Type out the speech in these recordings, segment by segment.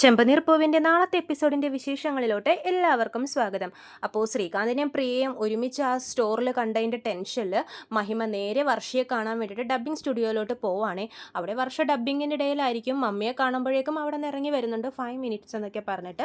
ചെമ്പനീർ പൂവിന്റെ നാളത്തെ എപ്പിസോഡിന്റെ വിശേഷങ്ങളിലോട്ട് എല്ലാവർക്കും സ്വാഗതം. അപ്പോൾ ശ്രീകാന്തിനെയും പ്രിയയും ഒരുമിച്ച് ആ സ്റ്റോറിൽ കണ്ടതിന്റെ ടെൻഷനിൽ മഹിമ നേരെ വർഷയെ കാണാൻ വേണ്ടിയിട്ട് ഡബ്ബിംഗ് സ്റ്റുഡിയോയിലോട്ട് പോവാണേ. അവിടെ വർഷ ഡബ്ബിങ്ങിന്റെ ഇടയിലായിരിക്കും മമ്മിയെ കാണുമ്പോഴേക്കും അവിടെ നിന്ന് ഇറങ്ങി വരുന്നുണ്ട് ഫൈവ് മിനിറ്റ്സ് എന്നൊക്കെ പറഞ്ഞിട്ട്.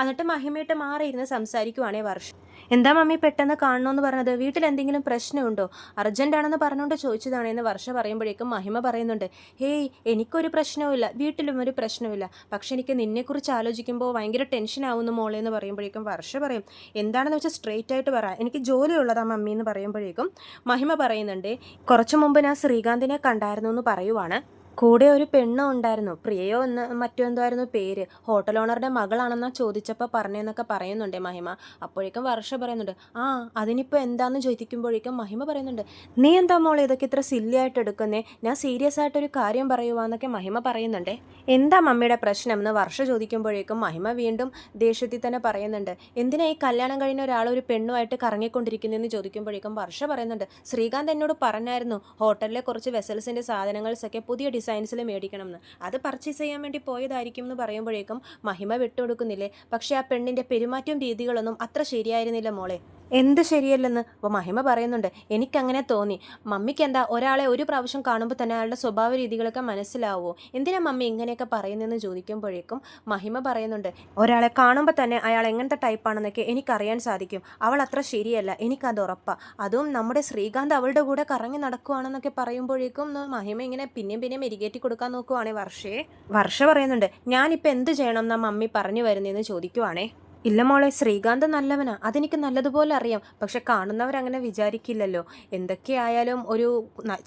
എന്നിട്ട് മഹിമയിട്ട് മാറിയിരുന്ന് സംസാരിക്കുവാണേ വർഷ. എന്താ മമ്മി പെട്ടെന്ന് കാണണമെന്ന് പറഞ്ഞത്? വീട്ടിൽ എന്തെങ്കിലും പ്രശ്നമുണ്ടോ? അർജന്റാണെന്ന് പറഞ്ഞുകൊണ്ട് ചോദിച്ചതാണെന്ന് വർഷ പറയുമ്പോഴേക്കും മഹിമ പറയുന്നുണ്ട് ഹേയ് എനിക്കൊരു പ്രശ്നവുമില്ല. വീട്ടിലും ഒരു പ്രശ്നവുമില്ല. പക്ഷെ എനിക്ക് നിന്നെക്കുറിച്ച് ആലോചിക്കുമ്പോൾ ഭയങ്കര ടെൻഷൻ ആവുന്നു മോളെ എന്ന് പറയുമ്പോഴേക്കും വർഷ പറയും എന്താണെന്ന് വെച്ചാൽ സ്ട്രെയിറ്റ് ആയിട്ട് പറ. എനിക്ക് ജോലിയുള്ളതാ മമ്മി എന്ന് പറയുമ്പോഴേക്കും മഹിമ പറയുന്നുണ്ട് കുറച്ചു മുമ്പ് ഞാൻ ശ്രീകാന്തിനെ കണ്ടായിരുന്നു എന്ന് പറയുവാണ്. കൂടെ ഒരു പെണ്ണും ഉണ്ടായിരുന്നു. പ്രിയയോ എന്ന് മറ്റോ എന്തോ ആയിരുന്നു പേര് ഹോട്ടൽ ഓണറുടെ മകളാണെന്നാ ചോദിച്ചപ്പോൾ പറഞ്ഞെന്നൊക്കെ പറയുന്നുണ്ടേ മഹിമ. അപ്പോഴേക്കും വർഷ പറയുന്നുണ്ട് ആ അതിനിപ്പോൾ എന്താണെന്ന് ചോദിക്കുമ്പോഴേക്കും മഹിമ പറയുന്നുണ്ട് നീ എന്താ മോളെ ഇതൊക്കെ ഇത്ര സില്ലിയായിട്ട് എടുക്കുന്നേ? ഞാൻ സീരിയസ് ആയിട്ടൊരു കാര്യം പറയുവാന്നൊക്കെ മഹിമ പറയുന്നുണ്ടേ. എന്താ മമ്മിയുടെ പ്രശ്നം? എന്ന് വർഷ ചോദിക്കുമ്പോഴേക്കും മഹിമ വീണ്ടും ദേഷ്യത്തിൽ തന്നെ പറയുന്നുണ്ട് എന്തിനാ ഈ കല്യാണം കഴിഞ്ഞ ഒരാൾ ഒരു പെണ്ണുമായിട്ട് കറങ്ങിക്കൊണ്ടിരിക്കുന്നതെന്ന് ചോദിക്കുമ്പോഴേക്കും വർഷ പറയുന്നുണ്ട് ശ്രീകാന്ത് എന്നോട് പറഞ്ഞായിരുന്നു ഹോട്ടലിലെ കുറച്ച് വെസൽസിന്റെ സാധനങ്ങൾസൊക്കെ പുതിയ ഡിസൈൻസിൽ മേടിക്കണം എന്ന് അത് പർച്ചേസ് ചെയ്യാൻ വേണ്ടി പോയതായിരിക്കും എന്ന് പറയുമ്പോഴേക്കും മഹിമ വിട്ടുകൊടുക്കുന്നില്ലേ? പക്ഷേ ആ പെണ്ണിന്റെ പെരുമാറ്റവും രീതികളൊന്നും അത്ര ശരിയായിരുന്നില്ല മോളെ. എന്ത് ശരിയല്ലെന്ന് അപ്പോൾ മഹിമ പറയുന്നുണ്ട്. എനിക്കങ്ങനെ തോന്നി. മമ്മിക്ക് എന്താ ഒരാളെ ഒരു പ്രാവശ്യം കാണുമ്പോൾ തന്നെ അയാളുടെ സ്വഭാവ രീതികളൊക്കെ മനസ്സിലാവുമോ എന്തിനാ മമ്മി ഇങ്ങനെയൊക്കെ പറയുന്നതെന്ന് ചോദിക്കുമ്പോഴേക്കും മഹിമ പറയുന്നുണ്ട് ഒരാളെ കാണുമ്പോൾ തന്നെ അയാൾ എങ്ങനത്തെ ടൈപ്പാണെന്നൊക്കെ എനിക്കറിയാൻ സാധിക്കും. അവൾ അത്ര ശരിയല്ല. എനിക്കത് ഉറപ്പാണ് അതും നമ്മുടെ ശ്രീകാന്ത് അവളുടെ കൂടെ കറങ്ങി നടക്കുവാണെന്നൊക്കെ പറയുമ്പോഴേക്കും മഹിമ ഇങ്ങനെ പിന്നെയും പിന്നെയും മെരികേറ്റി കൊടുക്കാൻ നോക്കുവാണേ വർഷയെ വർഷ പറയുന്നുണ്ട് ഞാനിപ്പോൾ എന്ത് ചെയ്യണം എന്നാ മമ്മി പറഞ്ഞു വരുന്നതെന്ന് ചോദിക്കുവാണേ. ഇല്ല മോളെ ശ്രീകാന്ത് നല്ലവനാ. അതെനിക്ക് നല്ലതുപോലെ അറിയാം. പക്ഷെ കാണുന്നവരങ്ങനെ വിചാരിക്കില്ലല്ലോ. എന്തൊക്കെയായാലും ഒരു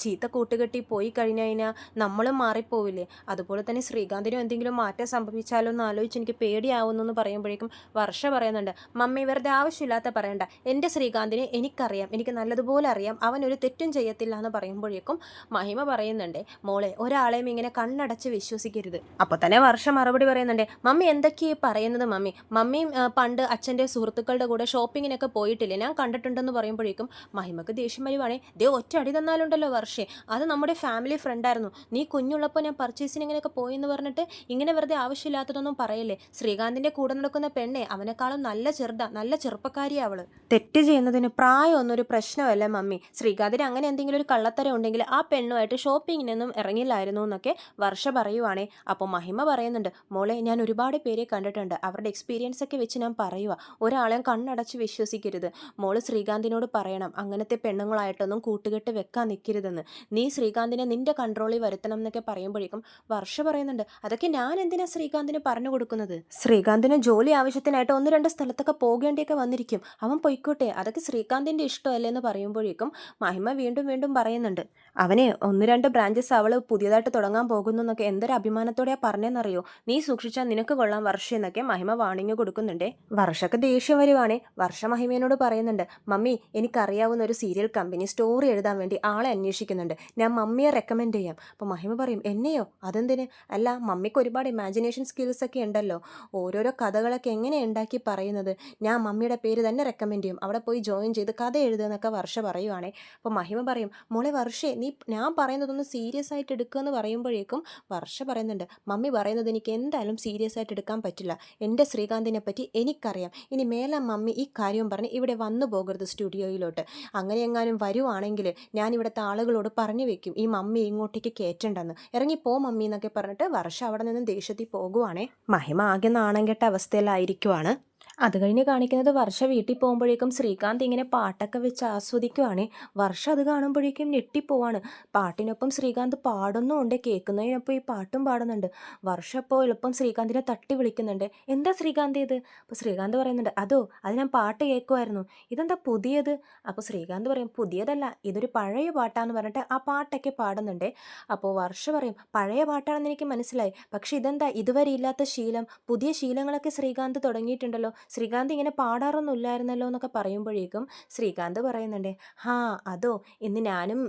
ചീത്ത കൂട്ടുകെട്ടി പോയി കഴിഞ്ഞു കഴിഞ്ഞാൽ നമ്മളും മാറിപ്പോവില്ലേ? അതുപോലെ തന്നെ ശ്രീകാന്തിനും എന്തെങ്കിലും മാറ്റം സംഭവിച്ചാലോ എന്ന് ആലോചിച്ച് എനിക്ക് പേടിയാവുന്നു എന്ന് പറയുമ്പോഴേക്കും വർഷ പറയുന്നുണ്ട് മമ്മി വെറുതെ ആവശ്യമില്ലാത്ത പറയണ്ട. എന്റെ ശ്രീകാന്തിനെ എനിക്കറിയാം. എനിക്ക് നല്ലതുപോലെ അറിയാം. അവൻ ഒരു തെറ്റും ചെയ്യത്തില്ല എന്ന് പറയുമ്പോഴേക്കും മഹിമ പറയുന്നുണ്ട് മോളെ ഒരാളെയും ഇങ്ങനെ കണ്ണടച്ച് വിശ്വസിക്കരുത്. അപ്പോൾ തന്നെ വർഷ മറുപടി പറയുന്നുണ്ട് മമ്മി എന്തൊക്കെയാണ് പറയുന്നത് മമ്മി? മമ്മിയും പണ്ട് അച്ഛന്റെ സുഹൃത്തുക്കളുടെ കൂടെ ഷോപ്പിങ്ങിനൊക്കെ പോയിട്ടില്ലേ? ഞാൻ കണ്ടിട്ടുണ്ടെന്ന് പറയുമ്പോഴേക്കും മഹിമക്ക് ദേഷ്യം വരുവാണേ. ദേ ഒറ്റ അടി തന്നാലുണ്ടല്ലോ വർഷേ. അത് നമ്മുടെ ഫാമിലി ഫ്രണ്ടായിരുന്നു നീ കുഞ്ഞുള്ളപ്പോൾ ഞാൻ പർച്ചേസിന് ഇങ്ങനെയൊക്കെ പോയെന്ന് പറഞ്ഞിട്ട് ഇങ്ങനെ വെറുതെ ആവശ്യമില്ലാത്തതൊന്നും പറയല്ലേ? ശ്രീകാന്തിന്റെ കൂടെ നടക്കുന്ന പെണ്ണെ അവനെക്കാളും നല്ല ചെറുതാ നല്ല ചെറുപ്പക്കാരിയാണ് അവൾ. തെറ്റ് ചെയ്യുന്നതിന് പ്രായമൊന്നും ഒരു പ്രശ്നമല്ല മമ്മി. ശ്രീകാന്തിന് അങ്ങനെ എന്തെങ്കിലും ഒരു കള്ളത്തരം ഉണ്ടെങ്കിൽ ആ പെണ്ണുമായിട്ട് ഷോപ്പിങ്ങിനൊന്നും ഇറങ്ങില്ലായിരുന്നു എന്നൊക്കെ വർഷ പറയുവാണേ. അപ്പോൾ മഹിമ പറയുന്നുണ്ട് മോളെ ഞാൻ ഒരുപാട് പേരെ കണ്ടിട്ടുണ്ട്. അവരുടെ എക്സ്പീരിയൻസ് ഒക്കെ വെച്ച് ഞാൻ പറയുക ഒരാളെയും കണ്ണടച്ച് വിശ്വസിക്കരുത്. മോൾ ശ്രീകാന്തിനോട് പറയണം അങ്ങനത്തെ പെണ്ണുങ്ങളായിട്ടൊന്നും കൂട്ടുകെട്ട് വെക്കാൻ നിൽക്കരുതെന്ന് നീ ശ്രീകാന്തിനെ നിന്റെ കൺട്രോളിൽ വരുത്തണം എന്നൊക്കെ പറയുമ്പോഴേക്കും വർഷ പറയുന്നുണ്ട് അതൊക്കെ ഞാൻ എന്തിനാ ശ്രീകാന്തിന് പറഞ്ഞു കൊടുക്കുന്നത്? ശ്രീകാന്തിന് ജോലി ആവശ്യത്തിനായിട്ട് ഒന്ന് രണ്ട് സ്ഥലത്തൊക്കെ പോകേണ്ടിയൊക്കെ വന്നിരിക്കും. അവൻ പൊയ്ക്കോട്ടെ അതൊക്കെ ശ്രീകാന്തിന്റെ ഇഷ്ടമല്ലേ എന്ന് പറയുമ്പോഴേക്കും മഹിമ വീണ്ടും വീണ്ടും പറയുന്നുണ്ട് അവനെ ഒന്ന് രണ്ട് ബ്രാഞ്ചസ് അവൾ പുതിയതായിട്ട് തുടങ്ങാൻ പോകുന്നു എന്നൊക്കെ എന്തൊരു അഭിമാനത്തോടെയാ പറഞ്ഞെന്നറിയോ? നീ സൂക്ഷിച്ചാൽ നിനക്ക് കൊള്ളാം വർഷം എന്നൊക്കെ മഹിമ വാണിങ് കൊടുക്കുന്നുണ്ടേ. വർഷക്ക് ദേഷ്യം വരുവാണേ. വർഷ മഹിമേനോട് പറയുന്നുണ്ട് മമ്മി എനിക്കറിയാവുന്ന ഒരു സീരിയൽ കമ്പനി സ്റ്റോറി എഴുതാൻ വേണ്ടി ആളെ അന്വേഷിക്കുന്നുണ്ട്. ഞാൻ മമ്മിയെ റെക്കമെൻഡ് ചെയ്യാം. അപ്പോൾ മഹിമ പറയും എന്നെയോ? അതെന്തിന്? അല്ല മമ്മിക്ക് ഒരുപാട് ഇമാജിനേഷൻ സ്കിൽസ് ഒക്കെ ഉണ്ടല്ലോ. ഓരോരോ കഥകളൊക്കെ എങ്ങനെ ഉണ്ടാക്കി പറയുന്നത്? ഞാൻ മമ്മിയുടെ പേര് തന്നെ റെക്കമെൻഡ് ചെയ്യും. അവിടെ പോയി ജോയിൻ ചെയ്ത് കഥ എഴുതുന്നൊക്കെ വർഷ പറയുവാണേ. അപ്പോൾ മഹിമ പറയും മോളെ വർഷേ നീ ഞാൻ പറയുന്നതൊന്ന് സീരിയസ് ആയിട്ട് എടുക്കുക എന്ന് പറയുമ്പോഴേക്കും വർഷ പറയുന്നുണ്ട് മമ്മി പറയുന്നത് എനിക്ക് എന്തായാലും സീരിയസ് ആയിട്ട് എടുക്കാൻ പറ്റില്ല. എന്റെ ശ്രീകാന്തിനെ പറ്റി എനിക്കറിയാം. ഇനി മേല മമ്മി ഈ കാര്യം പറഞ്ഞ് ഇവിടെ വന്നു പോകരുത് സ്റ്റുഡിയോയിലോട്ട്. അങ്ങനെ എങ്ങാനും വരുവാണെങ്കിൽ ഞാൻ ഇവിടുത്തെ ആളുകളോട് പറഞ്ഞു വെക്കും ഈ മമ്മി ഇങ്ങോട്ടേക്ക് കയറ്റണ്ടെന്ന് ഇറങ്ങിപ്പോ മമ്മി എന്നൊക്കെ പറഞ്ഞിട്ട് വർഷം അവിടെ നിന്നും ദേഷ്യത്തിൽ പോകുവാണേ. മഹിമ ആകെ നാണം കെട്ട അവസ്ഥയിലായിരിക്കുവാണ്. അത് കഴിഞ്ഞ് കാണിക്കുന്നത് വർഷ വീട്ടിൽ പോകുമ്പോഴേക്കും ശ്രീകാന്ത് ഇങ്ങനെ പാട്ടൊക്കെ വെച്ച് ആസ്വദിക്കുവാണ്. വർഷ അത് കാണുമ്പോഴേക്കും ഞെട്ടിപ്പോവാണ്. പാട്ടിനൊപ്പം ശ്രീകാന്ത് പാടുന്നുമുണ്ട്. കേൾക്കുന്നതിനൊപ്പം ഈ പാട്ടും പാടുന്നുണ്ട്. വർഷ അപ്പോൾ എളുപ്പം ശ്രീകാന്തിനെ തട്ടി വിളിക്കുന്നുണ്ട്. എന്താ ശ്രീകാന്ത് ഇത്? അപ്പോൾ ശ്രീകാന്ത് പറയുന്നുണ്ട് അതോ അത് ഞാൻ പാട്ട് കേൾക്കുമായിരുന്നു ഇതെന്താ പുതിയത്? അപ്പോൾ ശ്രീകാന്ത് പറയും പുതിയതല്ല ഇതൊരു പഴയ പാട്ടാന്ന് പറഞ്ഞിട്ട് ആ പാട്ടൊക്കെ പാടുന്നുണ്ട്. അപ്പോൾ വർഷ പറയും പഴയ പാട്ടാണെന്ന് എനിക്ക് മനസ്സിലായി. പക്ഷേ ഇതെന്താ? ഇതുവരെ ഇല്ലാത്ത ശീലം. പുതിയ ശീലങ്ങളൊക്കെ ശ്രീകാന്ത് തുടങ്ങിയിട്ടുണ്ടല്ലോ. ശ്രീകാന്ത് ഇങ്ങനെ പാടാറൊന്നും ഇല്ലായിരുന്നല്ലോ എന്നൊക്കെ പറയുമ്പോഴേക്കും ശ്രീകാന്ത് പറയുന്നുണ്ട് ഹാ അതോ ഇന്ന് ഞാനും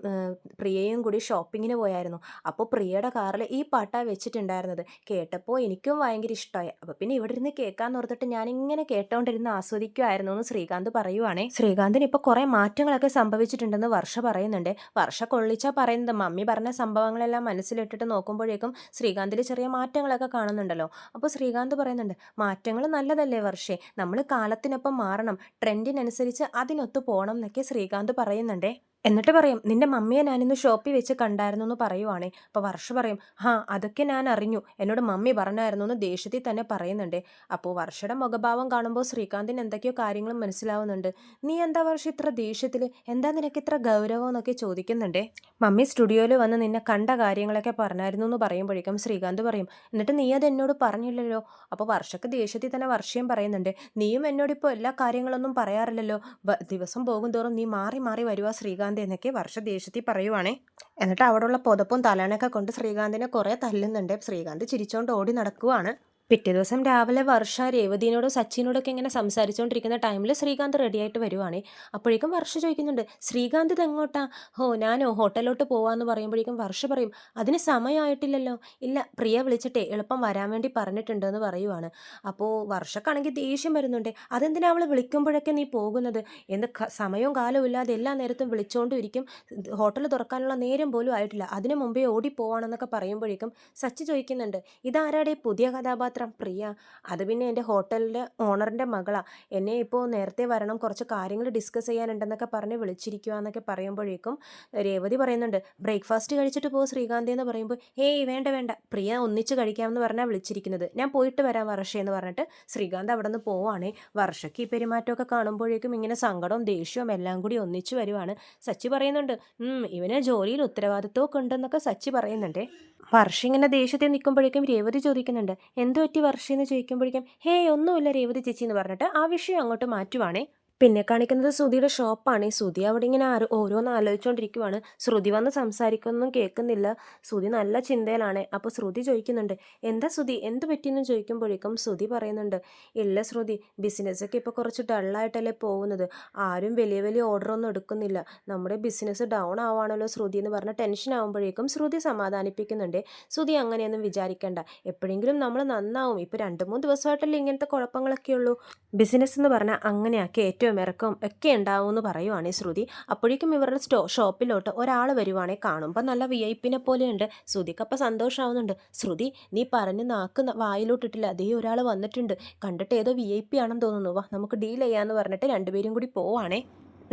പ്രിയയും കൂടി ഷോപ്പിങ്ങിന് പോയായിരുന്നു. അപ്പോൾ പ്രിയയുടെ കാറിൽ ഈ പാട്ടാണ് വെച്ചിട്ടുണ്ടായിരുന്നത്. കേട്ടപ്പോൾ എനിക്കും ഭയങ്കര ഇഷ്ടമായി അപ്പോൾ പിന്നെ ഇവിടെ ഇരുന്ന് കേൾക്കാന്ന് ഓർത്തിട്ട് ഞാനിങ്ങനെ കേട്ടോണ്ടിരുന്ന് ആസ്വദിക്കുമായിരുന്നു എന്ന് ശ്രീകാന്ത് പറയുവാണേ. ശ്രീകാന്തിന് ഇപ്പോൾ കുറേ മാറ്റങ്ങളൊക്കെ സംഭവിച്ചിട്ടുണ്ടെന്ന് വർഷ പറയുന്നുണ്ട്. വർഷ കൊള്ളിച്ച പറയുന്നത്. മമ്മി പറഞ്ഞ സംഭവങ്ങളെല്ലാം മനസ്സിലിട്ടിട്ട് നോക്കുമ്പോഴേക്കും ശ്രീകാന്തിൽ ചെറിയ മാറ്റങ്ങളൊക്കെ കാണുന്നുണ്ടല്ലോ. അപ്പോൾ ശ്രീകാന്ത് പറയുന്നുണ്ട് മാറ്റങ്ങൾ നല്ലതല്ലേ വർഷേ? നമ്മൾ കാലത്തിനൊപ്പം മാറണം. ട്രെൻഡിനനുസരിച്ച് അതിനൊത്ത് പോകണം എന്നൊക്കെ ശ്രീകാന്ത് പറയുന്നുണ്ടേ. എന്നിട്ട് പറയും നിന്റെ മമ്മിയെ ഞാനിന്ന് ഷോപ്പിൽ വെച്ച് കണ്ടായിരുന്നു എന്ന് പറയുവാണേ. അപ്പോൾ വർഷ പറയും ഹാ അതൊക്കെ ഞാൻ അറിഞ്ഞു. എന്നോട് മമ്മി പറഞ്ഞായിരുന്നു എന്ന് ദേഷ്യത്തിൽ തന്നെ പറയുന്നുണ്ട്. അപ്പോൾ വർഷയുടെ മുഖഭാവം കാണുമ്പോൾ ശ്രീകാന്തിന് എന്തൊക്കെയോ കാര്യങ്ങൾ മനസ്സിലാവുന്നുണ്ട്. നീ എന്താ വർഷ ഇത്ര ദേഷ്യത്തിൽ എന്താ നിനക്ക് ഇത്ര ഗൗരവം എന്നൊക്കെ ചോദിക്കുന്നുണ്ടേ? മമ്മി സ്റ്റുഡിയോയിൽ വന്ന് നിന്നെ കണ്ട കാര്യങ്ങളൊക്കെ പറഞ്ഞായിരുന്നു എന്ന് പറയുമ്പോഴേക്കും ശ്രീകാന്ത് പറയും എന്നിട്ട് നീ അത് എന്നോട് പറഞ്ഞില്ലല്ലോ? അപ്പോൾ വർഷക്ക് ദേഷ്യത്തിൽ തന്നെ വർഷയും പറയുന്നുണ്ട് നീയും എന്നോടിപ്പോൾ എല്ലാ കാര്യങ്ങളൊന്നും പറയാറില്ലല്ലോ? ദിവസം പോകും തോറും നീ മാറി മാറി വരുവാ ശ്രീകാന്ത്. എന്നൊക്കെ വർഷ ദേഷ്യത്തിൽ പറയുവാണേ. എന്നിട്ട് അവിടെയുള്ള പുതപ്പും തലണയൊക്കെ കൊണ്ട് ശ്രീകാന്തിനെ കുറേ തല്ലുന്നുണ്ട്. ശ്രീകാന്ത് ചിരിച്ചുകൊണ്ട് ഓടി നടക്കുവാണ്. പിറ്റേ ദിവസം രാവിലെ വർഷ രേവതിനോടും സച്ചിനോടൊക്കെ ഇങ്ങനെ സംസാരിച്ചുകൊണ്ടിരിക്കുന്ന ടൈമിൽ ശ്രീകാന്ത് റെഡിയായിട്ട് വരുവാണേ. അപ്പോഴേക്കും വർഷ ചോദിക്കുന്നുണ്ട് ശ്രീകാന്ത് ഇത് എങ്ങോട്ടാ ഹോ ഞാനോ ഹോട്ടലിലോട്ട് പോവാന്ന് പറയുമ്പോഴേക്കും വർഷ പറയും അതിന് സമയമായിട്ടില്ലല്ലോ ഇല്ല പ്രിയ വിളിച്ചിട്ടേ എളുപ്പം വരാൻ വേണ്ടി പറഞ്ഞിട്ടുണ്ട് എന്ന് പറയുവാണ്. അപ്പോൾ വർഷക്കാണെങ്കിൽ ദേഷ്യം വരുന്നുണ്ട് അതെന്തിനാ അവൾ വിളിക്കുമ്പോഴൊക്കെ നീ പോകുന്നത്? എന്ത് സമയവും കാലവും ഇല്ലാതെ എല്ലാ നേരത്തും വിളിച്ചുകൊണ്ടും ഇരിക്കും ഹോട്ടൽ തുറക്കാനുള്ള നേരം പോലും ആയിട്ടില്ല അതിനു മുമ്പേ ഓടി പോവാണെന്നൊക്കെ പറയുമ്പോഴേക്കും സച്ചി ചോദിക്കുന്നുണ്ട് ഇതാരാടെ പുതിയ കഥാപാത്രം? പ്രിയ. അത് പിന്നെ എന്റെ ഹോട്ടലിന്റെ ഓണറിന്റെ മകളാണ് എന്നെ ഇപ്പോൾ നേരത്തെ വരണം കുറച്ച് കാര്യങ്ങൾ ഡിസ്കസ് ചെയ്യാനുണ്ടെന്നൊക്കെ പറഞ്ഞ് വിളിച്ചിരിക്കുക എന്നൊക്കെ പറയുമ്പോഴേക്കും രേവതി പറയുന്നുണ്ട് ബ്രേക്ക്ഫാസ്റ്റ് കഴിച്ചിട്ട് പോ ശ്രീകാന്തി എന്ന് പറയുമ്പോൾ ഏയ് വേണ്ട വേണ്ട. പ്രിയ ഒന്നിച്ച് കഴിക്കാമെന്ന് പറഞ്ഞാൽ വിളിച്ചിരിക്കുന്നത്. ഞാൻ പോയിട്ട് വരാം വർഷ എന്ന് പറഞ്ഞിട്ട് ശ്രീകാന്ത് അവിടെ നിന്ന് പോവാണേ. വർഷയ്ക്ക് ഈ പെരുമാറ്റമൊക്കെ കാണുമ്പോഴേക്കും ഇങ്ങനെ സങ്കടവും ദേഷ്യവും എല്ലാം കൂടി ഒന്നിച്ചു വരുവാണ്. സച്ചി പറയുന്നുണ്ട് "ഉം, ഇവന് ജോലിയിൽ ഉത്തരവാദിത്വമൊക്കെ ഉണ്ടെന്നൊക്കെ സച്ചി പറയുന്നുണ്ട്. വർഷ ഇങ്ങനെ ദേഷ്യത്തിൽ നിൽക്കുമ്പോഴേക്കും രേവതി ചോദിക്കുന്നുണ്ട് എന്തു പറ്റി എന്ന് ചോദിക്കുമ്പോഴേക്കും ഹേ ഒന്നുമില്ല രേവതി ചേച്ചി എന്ന് പറഞ്ഞിട്ട് ആ വിഷയം അങ്ങോട്ട് മാറ്റുവാണേ. പിന്നെ കാണിക്കുന്നത് ശ്രുതിയുടെ ഷോപ്പാണ്. ഈ ശ്രുതി അവിടെ ഇങ്ങനെ ആരോ ഓരോന്ന് ആലോചിച്ചുകൊണ്ടിരിക്കുവാണ് ശ്രുതി വന്ന് സംസാരിക്കൊന്നും കേൾക്കുന്നില്ല. ശ്രുതി നല്ല ചിന്തയിലാണ്. അപ്പോൾ ശ്രുതി ചോദിക്കുന്നുണ്ട് എന്താ ശ്രുതി? എന്ത് പറ്റിയെന്ന് ചോദിക്കുമ്പോഴേക്കും ശ്രുതി പറയുന്നുണ്ട് ഇല്ല ശ്രുതി ബിസിനസ്സൊക്കെ ഇപ്പോൾ കുറച്ച് ഡള്ളായിട്ടല്ലേ പോകുന്നത്. ആരും വലിയ വലിയ ഓർഡറൊന്നും എടുക്കുന്നില്ല. നമ്മുടെ ബിസിനസ് ഡൗൺ ആവാണല്ലോ ശ്രുതി എന്ന് പറഞ്ഞ ടെൻഷൻ ആകുമ്പോഴേക്കും ശ്രുതി സമാധാനിപ്പിക്കുന്നുണ്ട്. ശ്രുതി അങ്ങനെയൊന്നും വിചാരിക്കേണ്ട. എപ്പോഴെങ്കിലും നമ്മൾ നന്നാവും. ഇപ്പോൾ രണ്ട് മൂന്ന് ദിവസമായിട്ടല്ലേ ഇങ്ങനത്തെ കുഴപ്പങ്ങളൊക്കെ ഉള്ളൂ ബിസിനസ് എന്ന് പറഞ്ഞാൽ അങ്ങനെയാ. കയറ്റവും ഇറക്കവും ഒക്കെ ഉണ്ടാവും എന്ന് പറയുവാണേ ശ്രുതി. അപ്പോഴേക്കും ഇവരുടെ സ്റ്റോ ഷോപ്പിലോട്ട് ഒരാൾ വരുവാണേ കാണുമ്പോൾ നല്ല വി ഐ പിനെ പോലെയുണ്ട്. ശ്രുതിക്ക് അപ്പോൾ സന്തോഷമാവുന്നുണ്ട് ശ്രുതി നീ പറഞ്ഞ് നാക്ക് വായിലോട്ടിട്ടില്ല. അതേ ഒരാൾ വന്നിട്ടുണ്ട്. കണ്ടിട്ട് ഏതോ വി ഐ പി ആണെന്ന് തോന്നുന്നു. വാ നമുക്ക് ഡീൽ ചെയ്യാമെന്ന് പറഞ്ഞിട്ട് രണ്ടുപേരും കൂടി പോവാണേ.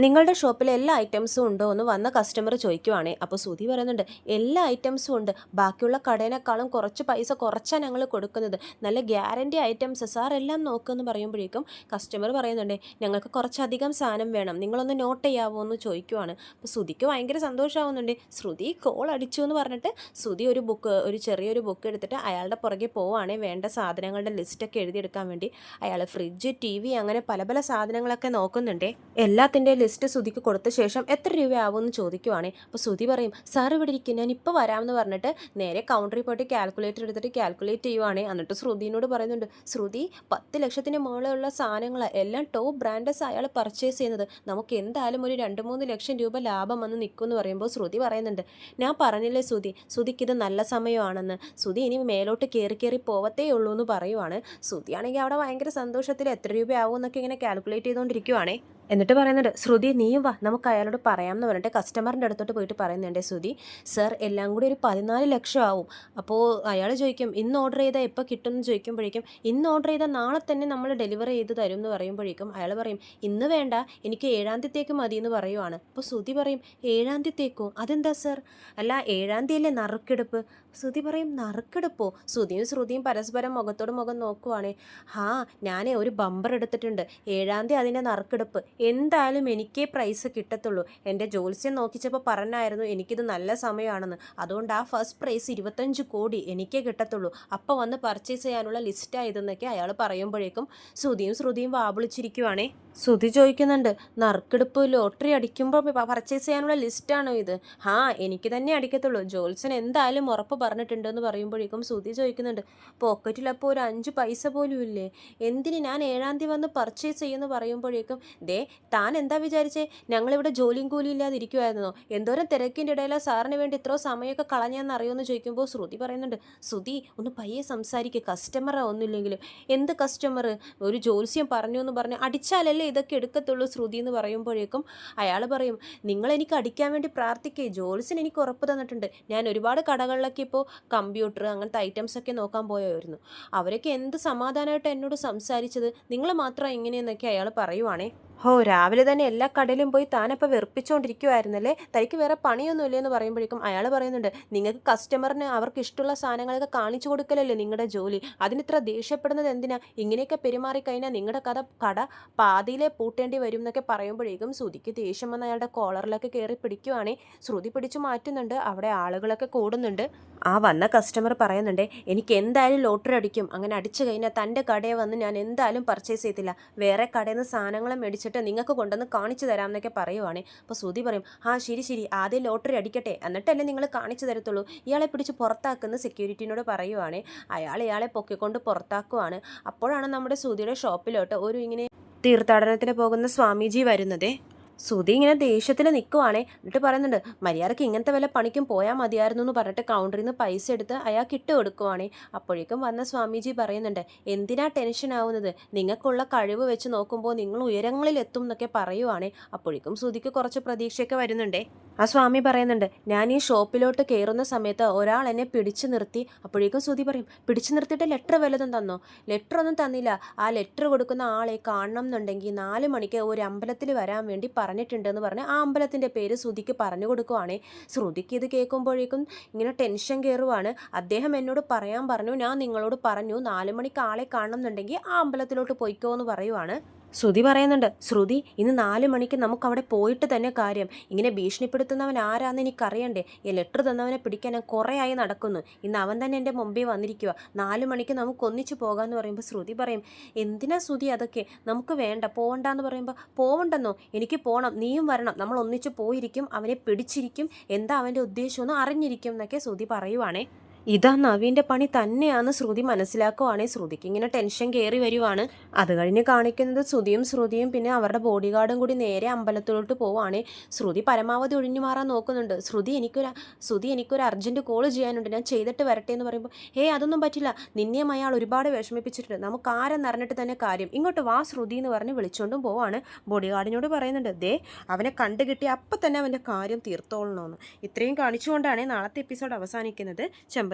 നിങ്ങളുടെ ഷോപ്പിൽ എല്ലാ ഐറ്റംസും ഉണ്ടോ എന്ന് വന്ന കസ്റ്റമർ ചോദിക്കുവാണേ. അപ്പോൾ സുധി പറയുന്നുണ്ട് എല്ലാ ഐറ്റംസും ഉണ്ട്. ബാക്കിയുള്ള കടേനേക്കാളും കുറച്ച് പൈസ കുറച്ചാണ് ഞങ്ങൾ കൊടുക്കുന്നത്. നല്ല ഗ്യാരന്റി ഐറ്റംസ് സാർ എല്ലാം നോക്കുമെന്ന് പറയുമ്പോഴേക്കും കസ്റ്റമർ പറയുന്നുണ്ട് ഞങ്ങൾക്ക് കുറച്ചധികം സാധനം വേണം. നിങ്ങളൊന്ന് നോട്ട് ചെയ്യാവോ എന്ന് ചോദിക്കുവാണ്. അപ്പോൾ ശ്രുതിക്ക് ഭയങ്കര സന്തോഷമാവുന്നുണ്ട് ശ്രുതി കോൾ അടിച്ചു എന്ന് പറഞ്ഞിട്ട് ശ്രുതി ഒരു ബുക്ക് ഒരു ചെറിയൊരു ബുക്ക് എടുത്തിട്ട് അയാളുടെ പുറകെ പോവുകയാണെങ്കിൽ വേണ്ട സാധനങ്ങളുടെ ലിസ്റ്റൊക്കെ എഴുതിയെടുക്കാൻ വേണ്ടി. അയാൾ ഫ്രിഡ്ജ് ടി അങ്ങനെ പല പല സാധനങ്ങളൊക്കെ നോക്കുന്നുണ്ട്. എല്ലാത്തിന്റെ ലിസ്റ്റ് ശ്രുതിക്ക് കൊടുത്ത ശേഷം എത്ര രൂപയാവുമെന്ന് ചോദിക്കുവാണേ. അപ്പോൾ ശ്രുതി പറയും സാർ ഇവിടെ ഇരിക്കും ഞാൻ ഇപ്പോൾ വരാമെന്ന് പറഞ്ഞിട്ട് നേരെ കൗണ്ടറിൽ പോയിട്ട് കാൽക്കുലേറ്റർ എടുത്തിട്ട് കാൽക്കുലേറ്റ് ചെയ്യുവാണേ. എന്നിട്ട് ശ്രുതിനോട് പറയുന്നുണ്ട് ശ്രുതി പത്ത് ലക്ഷത്തിന് മുകളിലുള്ള സാധനങ്ങൾ എല്ലാം ടോപ്പ് ബ്രാൻഡസ് അയാൾ പർച്ചേസ് ചെയ്യുന്നത്. നമുക്ക് എന്തായാലും ഒരു രണ്ട് മൂന്ന് ലക്ഷം രൂപ ലാഭം വന്ന് നിൽക്കുമെന്ന് പറയുമ്പോൾ ശ്രുതി പറയുന്നുണ്ട് ഞാൻ പറഞ്ഞില്ലേ ശ്രുതി ശ്രുതിക്ക് ഇത് നല്ല സമയമാണെന്ന്. ശ്രുതി ഇനി മേലോട്ട് കയറി കയറി പോവത്തേ ഉള്ളൂ എന്ന് പറയുവാണ്. ശ്രുതിയാണെങ്കിൽ അവിടെ ഭയങ്കര സന്തോഷത്തിൽ എത്ര രൂപയാവും എന്നൊക്കെ ഇങ്ങനെ കാൽക്കുലേറ്റ് ചെയ്തുകൊണ്ടിരിക്കുവാണേ. എന്നിട്ട് പറയുന്നുണ്ട് ശ്രുതി നീയും വാ നമുക്ക് അയാളോട് പറയാമെന്ന് പറഞ്ഞിട്ട് കസ്റ്റമറിന്റെ അടുത്തോട്ട് പോയിട്ട് പറയുന്നുണ്ട് ശ്രുതി സർ എല്ലാം കൂടി ഒരു പതിനാല് ലക്ഷം ആവും. അപ്പോൾ അയാൾ ചോദിക്കും ഇന്ന് ഓർഡർ ചെയ്താൽ എപ്പോൾ കിട്ടും? എന്ന് ചോദിക്കുമ്പോഴേക്കും ഇന്ന് ഓർഡർ ചെയ്താൽ നാളെ തന്നെ നമ്മൾ ഡെലിവറി ചെയ്ത് തരും എന്ന് പറയുമ്പോഴേക്കും അയാൾ പറയും ഇന്ന് വേണ്ട എനിക്ക് ഏഴാം തീയതിക്ക് മതി എന്ന് പറയുവാണ്. അപ്പോൾ ശ്രുതി പറയും ഏഴാം തീയതിക്കോ? അതെന്താ സർ അല്ല ഏഴാം തീയതിയല്ലേ നറുക്കെടുപ്പ്? ശ്രുതി പറയും നറുക്കെടുപ്പോ? ശ്രുതിയും ശ്രുതിയും പരസ്പരം മുഖത്തോട് മുഖം നോക്കുവാണേ ഹാ ഞാനേ ഒരു ബമ്പർ എടുത്തിട്ടുണ്ട്. ഏഴാം തീയതി അതിന്റെ നറുക്കെടുപ്പ്. എന്തായാലും എനിക്കേ പ്രൈസ് കിട്ടത്തുള്ളൂ. എന്റെ ജോത്സ്യം നോക്കിച്ചപ്പോൾ പറഞ്ഞായിരുന്നു എനിക്കിത് നല്ല സമയമാണെന്ന്. അതുകൊണ്ട് ആ ഫസ്റ്റ് പ്രൈസ് ഇരുപത്തഞ്ച് കോടി എനിക്കേ കിട്ടത്തുള്ളൂ. അപ്പോൾ വന്ന് പർച്ചേസ് ചെയ്യാനുള്ള ലിസ്റ്റായതെന്നൊക്കെ അയാൾ പറയുമ്പോഴേക്കും ശ്രുതിയും ശ്രുതിയും വാവിളിച്ചിരിക്കുവാണേ. ശ്രുതി ചോദിക്കുന്നുണ്ട് നറുക്കെടുപ്പ് ലോട്ടറി അടിക്കുമ്പോൾ പർച്ചേസ് ചെയ്യാനുള്ള ലിസ്റ്റാണോ ഇത്? ഹാ എനിക്ക് തന്നെ അടിക്കത്തുള്ളൂ. ജോത്സൻ എന്തായാലും ഉറപ്പ് പറഞ്ഞിട്ടുണ്ടെന്ന് പറയുമ്പോഴേക്കും ശ്രുതി ചോദിക്കുന്നുണ്ട് പോക്കറ്റിലപ്പോൾ ഒരു അഞ്ച് പൈസ പോലും ഇല്ലേ എന്തിന് ഞാൻ ഏഴാം തീയതി വന്ന് പർച്ചേസ് ചെയ്യുമെന്ന് പറയുമ്പോഴേക്കും ദേ താൻ എന്താ വിചാരിച്ചേ? ഞങ്ങളിവിടെ ജോലിയും കൂലിയും ഇല്ലാതെ ഇരിക്കുമായിരുന്നോ എന്തോരം തിരക്കിന്റെ ഇടയിലാണ് സാറിന് വേണ്ടി ഇത്രയോ സമയമൊക്കെ കളഞ്ഞാന്ന് അറിയുമെന്ന് ചോദിക്കുമ്പോൾ ശ്രുതി പറയുന്നുണ്ട് ശ്രുതി ഒന്ന് പയ്യെ സംസാരിക്കുക കസ്റ്റമറാ ഒന്നുമില്ലെങ്കിലും. എന്ത് കസ്റ്റമർ ഒരു ജോത്സ്യം പറഞ്ഞു എന്ന് പറഞ്ഞ് അടിച്ചാലല്ലേ ഇതൊക്കെ എടുക്കത്തുള്ളൂ ശ്രുതി എന്ന് പറയുമ്പോഴേക്കും അയാൾ പറയും നിങ്ങൾ എനിക്ക് അടിക്കാൻ വേണ്ടി പ്രാർത്ഥിക്കേ ജോത്സ്യൻ എനിക്ക് ഉറപ്പ് തന്നിട്ടുണ്ട്. ഞാൻ ഒരുപാട് കടകളിലൊക്കെ ഇപ്പോൾ കമ്പ്യൂട്ടർ അങ്ങനത്തെ ഐറ്റംസ് ഒക്കെ നോക്കാൻ പോയായിരുന്നു. അവരൊക്കെ എന്ത് സമാധാനമായിട്ട് എന്നോട് സംസാരിച്ചത്? നിങ്ങൾ മാത്രം ഇങ്ങനെയെന്നൊക്കെ അയാൾ പറയുവാണേ. ഹോ രാവിലെ തന്നെ എല്ലാ കടയിലും പോയി താനപ്പോൾ വെറുപ്പിച്ചുകൊണ്ടിരിക്കുമായിരുന്നല്ലേ തനിക്ക് വേറെ പണിയൊന്നുമില്ലേ എന്ന് പറയുമ്പോഴേക്കും അയാൾ പറയുന്നുണ്ട് നിങ്ങൾക്ക് കസ്റ്റമറിന് അവർക്ക് ഇഷ്ടമുള്ള സാധനങ്ങളൊക്കെ കാണിച്ചു കൊടുക്കലല്ലേ നിങ്ങളുടെ ജോലി? അതിനിത്ര ദേഷ്യപ്പെടുന്നത് എന്തിനാ? ഇങ്ങനെയൊക്കെ പെരുമാറിക്കഴിഞ്ഞാൽ നിങ്ങളുടെ കഥ കട പാതിയിലെ പൂട്ടേണ്ടി വരും എന്നൊക്കെ പറയുമ്പോഴേക്കും ശ്രുതിക്ക് ദേഷ്യം വന്ന് അയാളുടെ കോളറിലൊക്കെ കയറി പിടിക്കുവാണേ. ശ്രുതി പിടിച്ചു മാറ്റുന്നുണ്ട് അവിടെ ആളുകളൊക്കെ കൂടുന്നുണ്ട്. ആ വന്ന കസ്റ്റമർ പറയുന്നുണ്ട് എനിക്ക് എന്തായാലും ലോട്ടറി അടിക്കും. അങ്ങനെ അടിച്ചു കഴിഞ്ഞാൽ തന്റെ കടയിൽ വന്ന് ഞാൻ എന്തായാലും പർച്ചേസ് ചെയ്തില്ല വേറെ കടയിൽ നിന്ന് സാധനങ്ങൾ മേടിച്ചിട്ട് നിങ്ങൾക്ക് കൊണ്ടുവന്ന് കാണിച്ചു തരാം എന്നൊക്കെ പറയുവാണേ. അപ്പോൾ ശ്രുതി പറയും ആ ശരി ശരി ആദ്യം ലോട്ടറി അടിക്കട്ടെ. എന്നിട്ടല്ലേ നിങ്ങൾ കാണിച്ചു തരത്തുള്ളൂ. ഇയാളെ പിടിച്ച് പുറത്താക്കുന്ന സെക്യൂരിറ്റിനോട് പറയുവാണേ. അയാൾ ഇയാളെ പൊക്കിക്കൊണ്ട് പുറത്താക്കുവാണ്. അപ്പോഴാണ് നമ്മുടെ ശ്രുതിയുടെ ഷോപ്പിലോട്ട് ഒരു ഇങ്ങനെ തീർത്ഥാടനത്തിന് പോകുന്ന സ്വാമിജി വരുന്നതേ. സുധി ഇങ്ങനെ ദേഷ്യത്തിൽ നിൽക്കുവാണേ എന്നിട്ട് പറയുന്നുണ്ട് മര്യാദയ്ക്ക് ഇങ്ങനത്തെ വല്ല പണിക്കും പോയാൽ മതിയായിരുന്നു എന്ന് പറഞ്ഞിട്ട് കൗണ്ടറിൽ നിന്ന് പൈസ എടുത്ത് അയാൾക്ക് ഇട്ട് കൊടുക്കുവാണേ. അപ്പോഴേക്കും വന്ന സ്വാമിജി പറയുന്നുണ്ട് എന്തിനാ ടെൻഷൻ ആവുന്നത്? നിങ്ങൾക്കുള്ള കഴിവ് വെച്ച് നോക്കുമ്പോൾ നിങ്ങൾ ഉയരങ്ങളിൽ എത്തും എന്നൊക്കെ പറയുവാണേ. അപ്പോഴേക്കും സുധിക്ക് കുറച്ച് പ്രതീക്ഷയൊക്കെ വരുന്നുണ്ടേ. ആ സ്വാമി പറയുന്നുണ്ട് ഞാൻ ഈ ഷോപ്പിലോട്ട് കയറുന്ന സമയത്ത് ഒരാൾ എന്നെ പിടിച്ചു നിർത്തി. അപ്പോഴേക്കും സുധി പറയും പിടിച്ചു നിർത്തിയിട്ട് ലെറ്റർ വല്ലതും തന്നോ? ലെറ്റർ ഒന്നും തന്നില്ല. ആ ലെറ്റർ കൊടുക്കുന്ന ആളെ കാണണം എന്നുണ്ടെങ്കിൽ നാല് മണിക്ക് ഒരു അമ്പലത്തിൽ വരാൻ വേണ്ടി പറഞ്ഞിട്ടുണ്ടെന്ന് പറഞ്ഞ് ആ അമ്പലത്തിന്റെ പേര് ശ്രുതിക്ക് പറഞ്ഞു കൊടുക്കുവാണേ. ശ്രുതിക്ക് ഇത് കേൾക്കുമ്പോഴേക്കും ഇങ്ങനെ ടെൻഷൻ കയറുവാണ്. അദ്ദേഹം എന്നോട് പറയാൻ പറഞ്ഞു ഞാൻ നിങ്ങളോട് പറഞ്ഞു നാല് മണിക്ക് ആളെ കാണണം എന്നുണ്ടെങ്കിൽ ആ അമ്പലത്തിലോട്ട് പോയിക്കോ എന്ന് പറയുവാണ്. ശ്രുതി പറയുന്നുണ്ട് ശ്രുതി ഇന്ന് നാല് മണിക്ക് നമുക്ക് അവിടെ പോയിട്ട് തന്നെ കാര്യം. ഇങ്ങനെ ഭീഷണിപ്പെടുത്തുന്നവൻ ആരാന്ന് എനിക്കറിയണ്ടേ? ഈ ലെറ്റർ തന്നവനെ പിടിക്കാൻ ഞാൻ കുറേ ആയി നടക്കുന്നു. ഇന്ന് അവൻ തന്നെ എന്റെ മുമ്പിൽ വന്നിരിക്കുക നാല് മണിക്ക് നമുക്ക് ഒന്നിച്ച് പോകാമെന്ന് പറയുമ്പോൾ ശ്രുതി പറയും എന്തിനാ ശ്രുതി അതൊക്കെ? നമുക്ക് വേണ്ട പോകണ്ടെന്ന് പറയുമ്പോൾ പോകണ്ടെന്നോ എനിക്ക് പോകണം നീയും വരണം. നമ്മൾ ഒന്നിച്ച് പോയിരിക്കും അവനെ പിടിച്ചിരിക്കും. എന്താ അവന്റെ ഉദ്ദേശമെന്ന് അറിഞ്ഞിരിക്കും എന്നൊക്കെ ശ്രുതി പറയുവാണേ. ഇതാ നവീന്റെ പണി തന്നെയാന്ന് ശ്രുതി മനസ്സിലാക്കുവാണേ. ശ്രുതിക്ക് ഇങ്ങനെ ടെൻഷൻ കയറി വരുവാണ്. അത് കഴിഞ്ഞ് കാണിക്കുന്നത് ശ്രുതിയും ശ്രുതിയും പിന്നെ അവരുടെ ബോഡി ഗാർഡും കൂടി നേരെ അമ്പലത്തിലോട്ട് പോവാണേ. ശ്രുതി പരമാവധി ഒഴിഞ്ഞു മാറാൻ നോക്കുന്നുണ്ട്. ശ്രുതി എനിക്കൊരു ശ്രുതി എനിക്കൊരു അർജന്റ് കോൾ ചെയ്യാനുണ്ട്. ഞാൻ ചെയ്തിട്ട് വരട്ടെ എന്ന് പറയുമ്പോൾ ഏയ് അതൊന്നും പറ്റില്ല. നിന്നെയും അയാൾ ഒരുപാട് വിഷമിപ്പിച്ചിട്ടുണ്ട്. നമുക്ക് ആരെന്നറിഞ്ഞിട്ട് തന്നെ കാര്യം. ഇങ്ങോട്ട് വാ ശ്രുതി എന്ന് പറഞ്ഞ് വിളിച്ചുകൊണ്ടും പോവാണ്. ബോഡി ഗാർഡിനോട് പറയുന്നുണ്ട് ദേ അവനെ കണ്ടു കിട്ടി അപ്പം തന്നെ അവന്റെ കാര്യം തീർത്തോളണമെന്ന് ഇത്രയും കാണിച്ചുകൊണ്ടാണ് നാളത്തെ എപ്പിസോഡ് അവസാനിക്കുന്നത്.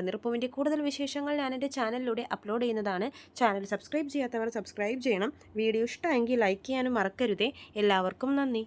ചെമ്പനിർപ്പൂവിന്റെ കൂടുതൽ വിശേഷങ്ങൾ ഞാൻ എന്റെ ചാനലിലൂടെ അപ്ലോഡ് ചെയ്യുന്നതാണ്. ചാനൽ സബ്സ്ക്രൈബ് ചെയ്യാത്തവർ സബ്സ്ക്രൈബ് ചെയ്യണം. വീഡിയോ ഇഷ്ടമെങ്കിൽ ലൈക്ക് ചെയ്യാനും മറക്കരുതേ. എല്ലാവർക്കും നന്ദി.